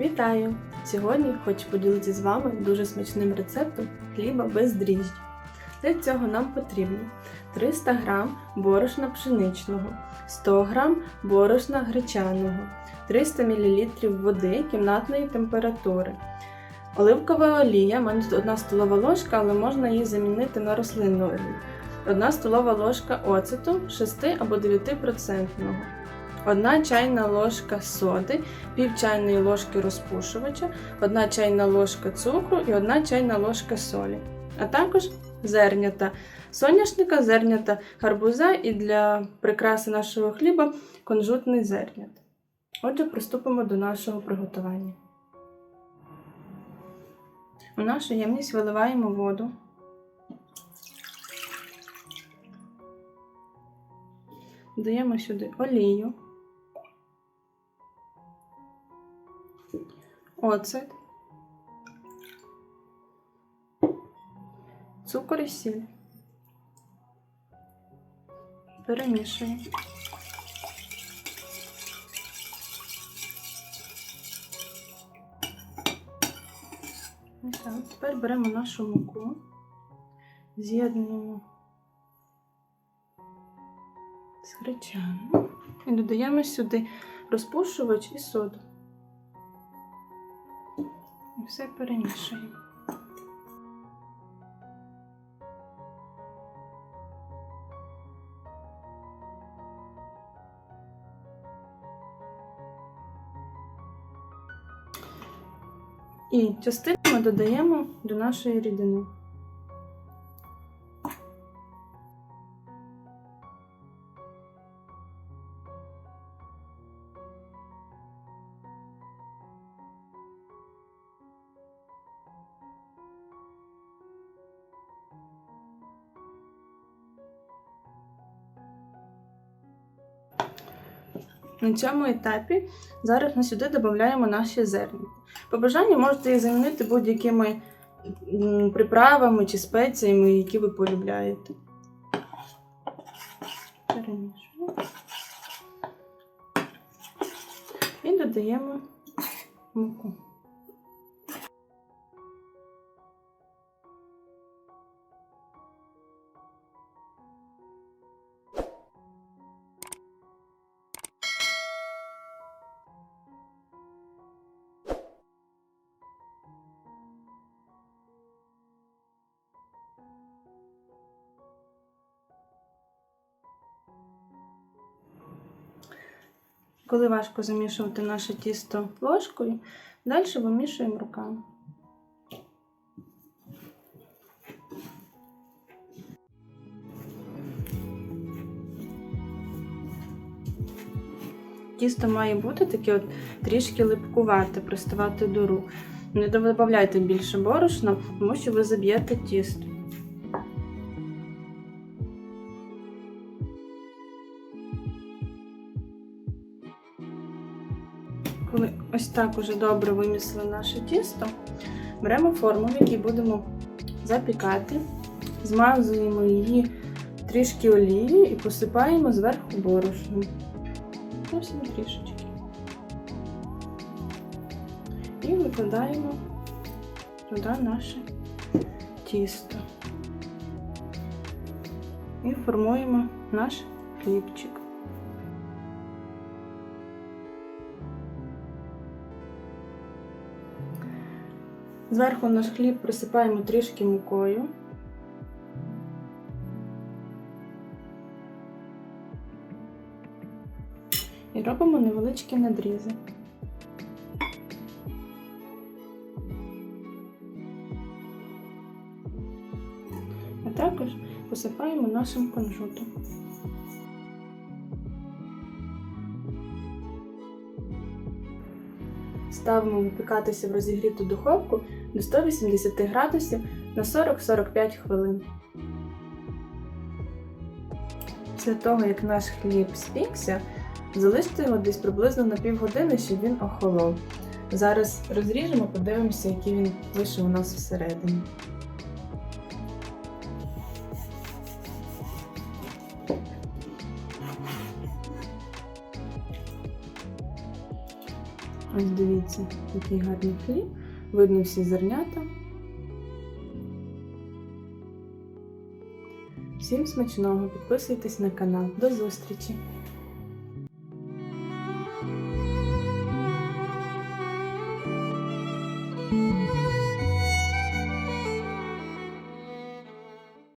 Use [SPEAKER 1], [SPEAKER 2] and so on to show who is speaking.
[SPEAKER 1] Вітаю! Сьогодні хочу поділитися з вами дуже смачним рецептом хліба без дріжджів. Для цього нам потрібно 300 г борошна пшеничного, 100 г борошна гречаного, 300 мл води кімнатної температури, оливкова олія, у мене тут 1 столова ложка, але можна її замінити на рослинну олію, 1 столова ложка оцету 6 або 9%, 1 чайна ложка соди, пів чайної ложки розпушувача, 1 чайна ложка цукру і 1 чайна ложка солі, а також зернята соняшника, зернята гарбуза і для прикраси нашого хліба кунжутний зернят. Отже, приступимо до нашого приготування. У нашу ємність виливаємо воду. Додаємо сюди олію, оцет, цукор і сіль. Перемішуємо. Тепер беремо нашу муку, з'єднуємо з гречаном і додаємо сюди розпушувач і соду. Все перемішуємо. І частину ми додаємо до нашої рідини. На цьому етапі зараз ми сюди додаємо наші зерна. По бажанню можете їх замінити будь-якими приправами чи спеціями, які ви полюбляєте. Перемішуємо. І додаємо муку. Коли важко замішувати наше тісто ложкою, далі вимішуємо руками. Тісто має бути таке от трішки липкувате, приставати до рук. Не додавайте більше борошна, тому що ви заб'єте тісто. Коли ось так уже добре вимісили наше тісто, беремо форму, в якій будемо запікати, змазуємо її трішки олією і посипаємо зверху борошном. Зовсім трішечки. І викладаємо туди наше тісто. І формуємо наш хлібчик. Зверху наш хліб присипаємо трішки мукою. І робимо невеличкі надрізи. А також посипаємо нашим кунжутом. Ставимо випікатися в розігріту духовку до 180 градусів на 40-45 хвилин. Після того, як наш хліб спікся, залиште його десь приблизно на півгодини, щоб він охолов. Зараз розріжемо, подивимося, який він вийшов у нас всередині. Ось дивіться, який гарний хліб. Видно всі зернята. Всім смачного, підписуйтесь на канал. До зустрічі!